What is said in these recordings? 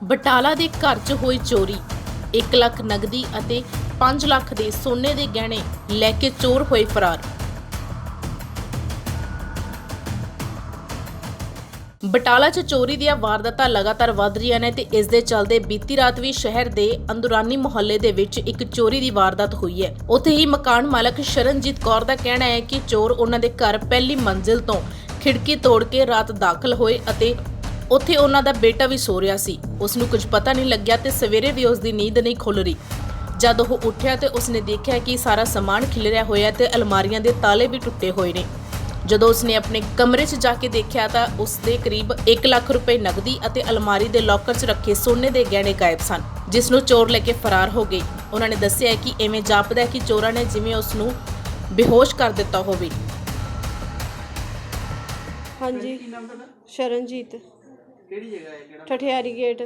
ਬਟਾਲਾ ਦੇ ਘਰ 'ਚ ਹੋਈ ਚੋਰੀ। 1 ਲੱਖ ਨਗਦੀ ਅਤੇ 5 ਲੱਖ ਦੇ ਸੋਨੇ ਦੇ ਗਹਿਣੇ ਲੈ ਕੇ ਚੋਰ ਹੋਏ ਫਰਾਰ। ਬਟਾਲਾ 'ਚ ਚੋਰੀ ਦੀਆਂ ਵਾਰਦਾਤਾਂ ਲਗਾਤਾਰ ਵਧ ਰਹੀਆਂ ਨੇ ਤੇ ਇਸ ਦੇ ਚੱਲਦੇ ਬੀਤੀ ਰਾਤ ਵੀ ਸ਼ਹਿਰ ਦੇ ਅੰਦੁਰਾਨੀ ਮੁਹੱਲੇ ਦੇ ਵਿੱਚ ਇੱਕ ਚੋਰੀ ਦੀ ਵਾਰਦਾਤ ਹੋਈ ਹੈ। ਉੱਥੇ ਹੀ ਮਕਾਨ ਮਾਲਕ ਸ਼ਰਨਜੀਤ ਕੌਰ ਦਾ ਕਹਿਣਾ ਹੈ ਕਿ ਚੋਰ ਉਹਨਾਂ ਦੇ ਘਰ ਪਹਿਲੀ ਮੰਜ਼ਿਲ ਤੋਂ ਖਿੜਕੀ ਤੋੜ ਕੇ ਰਾਤ ਦਾਖਲ ਹੋਏ ਅਤੇ ਉੱਥੇ ਉਹਨਾਂ ਦਾ ਬੇਟਾ ਵੀ ਸੋ ਰਿਹਾ ਸੀ। ਉਸ ਨੂੰ ਕੁਝ ਪਤਾ ਨਹੀਂ ਲੱਗਿਆ ਤੇ ਸਵੇਰੇ ਵੀ ਉਸ ਦੀ ਨੀਂਦ ਨਹੀਂ ਖੁੱਲ ਰਹੀ। ਜਦ ਉਹ ਉੱਠਿਆ ਤੇ ਉਸਨੇ ਦੇਖਿਆ ਕਿ ਸਾਰਾ ਸਮਾਨ ਖਿਲਰਿਆ ਹੋਇਆ ਤੇ ਅਲਮਾਰੀਆਂ ਦੇ ਤਾਲੇ ਵੀ ਟੁੱਟੇ ਹੋਏ ਨੇ। ਜਦੋਂ ਉਸਨੇ ਆਪਣੇ ਕਮਰੇ 'ਚ ਜਾ ਕੇ ਦੇਖਿਆ ਤਾਂ ਉਸ ਦੇ ਕਰੀਬ 1 ਲੱਖ ਰੁਪਏ ਨਗਦੀ ਅਤੇ ਅਲਮਾਰੀ ਦੇ ਲੋਕਰ 'ਚ ਰੱਖੇ ਸੋਨੇ ਦੇ ਗਹਿਣੇ ਗਾਇਬ ਸਨ, ਜਿਸ ਨੂੰ ਚੋਰ ਲੈ ਕੇ ਫਰਾਰ ਹੋ ਗਏ। ਉਹਨਾਂ ਨੇ ਦੱਸਿਆ ਕਿ ਐਵੇਂ ਜਾਪਦਾ ਹੈ ਕਿ ਚੋਰਾਂ ਨੇ ਜਿਵੇਂ ਉਸ ਨੂੰ ਬੇਹੋਸ਼ ਕਰ ਦਿੱਤਾ ਹੋਵੇ। ਹਾਂਜੀ, ਸ਼ਰਨਜੀਤ। ਕਿਹੜੀ ਜਗ੍ਹਾ ਹੈ? ਕਿਹੜਾ ਠਠਿਆਰੀ ਗੇਟ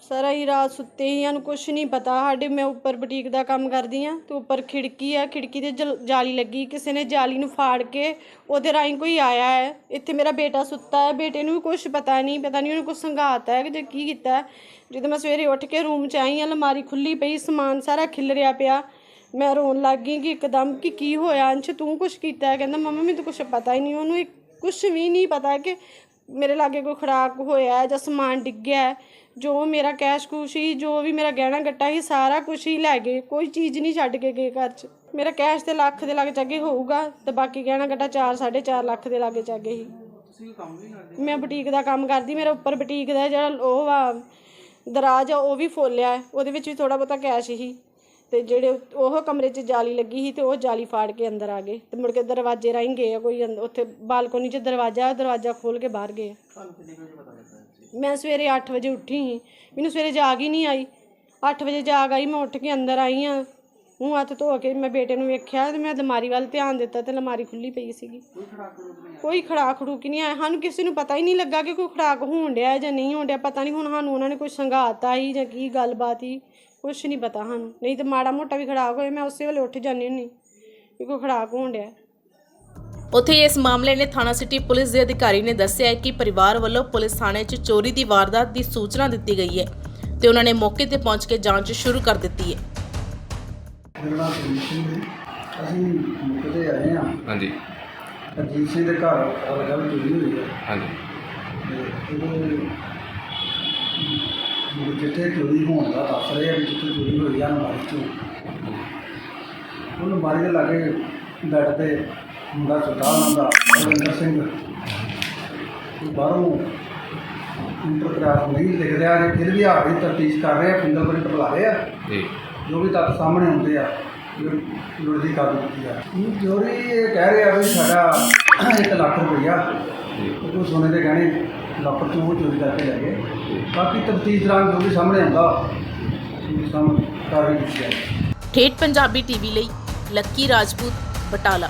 ਸਰ ਅਸੀਂ ਰਾਤ ਸੁੱਤੇ ਹੀ ਸਾਨੂੰ ਕੁਝ ਨਹੀਂ ਪਤਾ। ਸਾਡੇ ਮੈਂ ਉੱਪਰ ਬੁਟੀਕ ਦਾ ਕੰਮ ਕਰਦੀ ਆ ਤੇ ਉੱਪਰ ਖਿੜਕੀ ਆ। ਖਿੜਕੀ ਤੇ ਜਲ- ਜਾਲੀ ਲੱਗੀ। ਕਿਸੇ ਨੇ ਜਾਲੀ ਨੂੰ ਫਾੜ ਕੇ ਉਹਦੇ ਰਾਹੀਂ ਕੋਈ ਆਇਆ ਹੈ। ਇੱਥੇ ਮੇਰਾ ਬੇਟਾ ਸੁੱਤਾ ਹੈ। ਬੇਟੇ ਨੂੰ ਵੀ ਕੁਝ ਪਤਾ ਨਹੀਂ। ਪਤਾ ਨਹੀਂ ਉਹਨੇ ਕੁਝ ਸੰਘਾਤਾ ਹੈ ਕਿ ਜੇ ਕੀ ਕੀਤਾ ਹੈ। ਜਦੋਂ ਮੈਂ ਸਵੇਰੇ ਉੱਠ ਕੇ ਰੂਮ 'ਚ ਆਈ ਅਲਮਾਰੀ ਖੁੱਲੀ ਪਈ ਸਮਾਨ ਸਾਰਾ ਖਿਲਰਿਆ ਪਿਆ। ਮੈਂ ਰੋਣ ਲੱਗ ਗਈ ਕਿ ਇੱਕਦਮ ਕਿ ਕੀ ਹੋਇਆ? ਅੰਸ਼ ਤੂੰ ਕੁਝ ਕੀਤਾ ਹੈ? ਕਹਿੰਦਾ ਮੰਮਾ ਮੈਨੂੰ ਤਾਂ ਕੁਝ ਪਤਾ ਹੀ ਨਹੀਂ। ਉਹਨੂੰ ਕੁਝ ਵੀ ਨਹੀਂ ਪਤਾ ਕਿ ਮੇਰੇ ਲਾਗੇ ਕੋਈ ਖੜਾਕ ਹੋਇਆ ਹੈ ਜਾਂ ਸਮਾਨ ਡਿੱਗਿਆ ਹੈ ਜੋ ਮੇਰਾ ਕੈਸ਼ ਕੁਸ਼ ਸੀ ਜੋ ਵੀ ਮੇਰਾ ਗਹਿਣਾ ਗੱਟਾ ਸੀ ਸਾਰਾ ਕੁਝ ਹੀ ਲੈ ਗਏ। ਕੋਈ ਚੀਜ਼ ਨਹੀਂ ਛੱਡ ਕੇ ਗਏ ਘਰ 'ਚ। ਮੇਰਾ ਕੈਸ਼ ਤੇ ਲੱਖ ਦੇ ਲਾਗੇ ਚਾਗੇ ਹੋਊਗਾ ਤੇ ਬਾਕੀ ਗਹਿਣਾ ਗੱਟਾ 4 4.5 ਲੱਖ ਦੇ ਲਾਗੇ ਚਾਗੇ ਕਰਦੇ? ਮੈਂ ਬੁਟੀਕ ਦਾ ਕੰਮ ਕਰਦੀ ਮੇਰਾ ਉੱਪਰ ਬੁਟੀਕ ਦਾ ਜਿਹੜਾ ਉਹ ਵਾ ਦਰਾਜ ਆ ਉਹ ਵੀ ਫੋਲਿਆ। ਹੈ। ਉਹਦੇ ਵਿੱਚ ਵੀ ਥੋੜਾ ਬਹੁਤਾ ਕੈਸ਼ ਸੀ ਤੇ ਜਿਹੜੇ ਉਹ ਕਮਰੇ 'ਚ ਜਾਲੀ ਲੱਗੀ ਸੀ ਤੇ ਉਹ ਜਾਲੀ ਫਾੜ ਕੇ ਅੰਦਰ ਆ ਗਏ ਤੇ ਮੁੜ ਕੇ ਦਰਵਾਜ਼ੇ ਰਾਹੀਂ ਗਏ ਆ ਕੋਈ ਅੰਦ- ਉੱਥੇ ਬਾਲਕੋਨੀ 'ਚ ਦਰਵਾਜ਼ਾ ਦਰਵਾਜ਼ਾ ਖੋਲ ਕੇ ਬਾਹਰ ਗਏ ਆ। ਤੁਹਾਨੂੰ ਕਿੰਨੇ ਕੁ ਵਜੇ ਪਤਾ ਲੱਗਾ ਸੀ ਮੈਂ ਸਵੇਰੇ 8 ਵਜੇ ਉੱਠੀ ਸੀ। ਮੈਨੂੰ ਸਵੇਰੇ ਜਾਗ ਹੀ ਨਹੀਂ ਆਈ। 8 ਵਜੇ ਜਾਗ ਆਈ ਮੈਂ ਉੱਠ ਕੇ ਅੰਦਰ ਆਈ ਆ ਮੂੰਹ ਹੱਥ ਧੋ ਕੇ ਮੈਂ ਬੇਟੇ ਨੂੰ ਵੇਖਿਆ ਤੇ ਮੈਂ ਅਲਮਾਰੀ ਵੱਲ ਧਿਆਨ ਦਿੱਤਾ ਤੇ ਅਲਮਾਰੀ ਖੁੱਲੀ ਪਈ ਸੀਗੀ। ਕੋਈ ਖੜਾਕ ਖੜੂਕ ਨਹੀਂ ਕੋਈ ਖੜਾਕ ਖੜੂਕ ਨਹੀਂ ਆਇਆ। ਸਾਨੂੰ ਕਿਸੇ ਨੂੰ ਪਤਾ ਹੀ ਨਹੀਂ ਲੱਗਾ ਕਿ ਕੋਈ ਖੜਾਕ ਹੋਣ ਡਿਆ ਜਾਂ ਨਹੀਂ ਹੋਣ ਡਿਆ। ਪਤਾ ਨਹੀਂ ਹੁਣ ਸਾਨੂੰ ਉਹਨਾਂ ਨੇ ਕੋਈ ਸੰਘਾਤਾ ਹੀ ਜਾਂ ਕੀ ਗੱਲਬਾਤ ਹੀ ਕੁਛ ਨਹੀਂ ਪਤਾ ਸਾਨੂੰ। ਨਹੀਂ ਤੇ ਮਾੜਾ ਮੋਟਾ ਵੀ ਖੜਾਕ ਹੋਏ ਮੈਂ ਉਸੇ ਵੇਲੇ ਉੱਠ ਜਾਂਦੀ ਹੁੰਨੀ ਕਿ ਕੋਈ ਖੜਾਕ ਹੋਣ ਡਿਆ। ਉੱਥੇ ਇਸ ਮਾਮਲੇ ਨੇ ਥਾਣਾ ਸਿਟੀ ਪੁਲਿਸ ਦੇ ਅਧਿਕਾਰੀ ਨੇ ਦੱਸਿਆ ਹੈ ਕਿ ਪਰਿਵਾਰ ਵੱਲੋਂ ਪੁਲਿਸ ਥਾਣੇ 'ਚ ਚੋਰੀ ਦੀ ਵਾਰਦਾਤ ਦੀ ਸੂਚਨਾ ਦਿੱਤੀ ਗਈ ਹੈ ਤੇ ਉਹਨਾਂ ਨੇ ਮੌਕੇ ਤੇ ਪਹੁੰਚ ਕੇ ਜਾਂਚ ਸ਼ੁਰੂ ਕਰ ਦਿੱਤੀ ਹੈ। ਮੇਰਾ ਨਾਮ ਸੁਨੀਲ ਸਿੰਘ ਹੈ। ਅਸੀਂ ਮੌਕੇ ਤੇ ਆਏ ਹਾਂ। ਹਾਂਜੀ। ਅਜੀਤ ਸਿੰਘ ਦੇ ਘਰ ਔਰ ਗੱਲ ਚੋਰੀ ਹੋਈ ਹੈ। ਹਾਂਜੀ। ਤੇ ਉਹਦੇ ਜਿਹੜੇ ਜਿੱਥੇ ਚੋਰੀ ਹੋਣ ਦਾ ਦੱਸ ਰਹੇ ਆ ਵੀ ਜਿੱਥੇ ਚੋਰੀ ਹੋਈ ਆ ਅਲਮਾਰੀ ਚੋਂ। ਉਹ ਅਲਮਾਰੀ ਦੇ ਲਾਗੇ ਬੈੱਡ ਤੇ ਮੁੰਡਾ ਸੁੱਤਾ ਉਹਨਾਂ ਦਾ ਰਵਿੰਦਰ ਸਿੰਘ। ਉਹ ਬਾਹਰੋਂ ਇੰਟਰਗ੍ਰਾਫ ਨਹੀਂ ਲਿਖ ਰਿਹਾ ਜੇ ਫਿਰ ਵੀ ਆ ਰਹੀ ਤਫਤੀਸ਼ ਕਰ ਰਹੇ ਆ ਫਿੰਗਰਪ੍ਰਿੰਟ ਬੁਲਾ ਰਹੇ। ਆ ਜੀ। ਜੋ ਵੀ ਤੱਥ ਸਾਹਮਣੇ ਆਉਂਦੇ ਆ ਲੁੜਦੀ ਕਰ ਦਿੱਤੀ ਆ ਇਹ ਚੋਰੀ ਇਹ ਕਹਿ ਰਹੇ ਵੀ ਸਾਡਾ 1 ਲੱਖ ਰੁਪਈਆ। ਉਹ ਸੋਨੇ ਦੇ ਗਹਿਣੇ ਲੱਖ ਤੋਂ ਉਹ ਚੋਰੀ ਕਰਕੇ ਲੈ ਗਏ। ਬਾਕੀ ਤਫਤੀਸ਼ ਦੌਰਾਨ ਜੋ ਵੀ ਸਾਹਮਣੇ ਆਉਂਦਾ ਸਾਹਮਣੇ ਕਾਰਵਾਈ ਕੀਤੀ ਜਾਏ ਠੇਠ ਪੰਜਾਬੀ ਟੀਵੀ ਲਈ ਲੱਕੀ ਰਾਜਪੂਤ ਬਟਾਲਾ।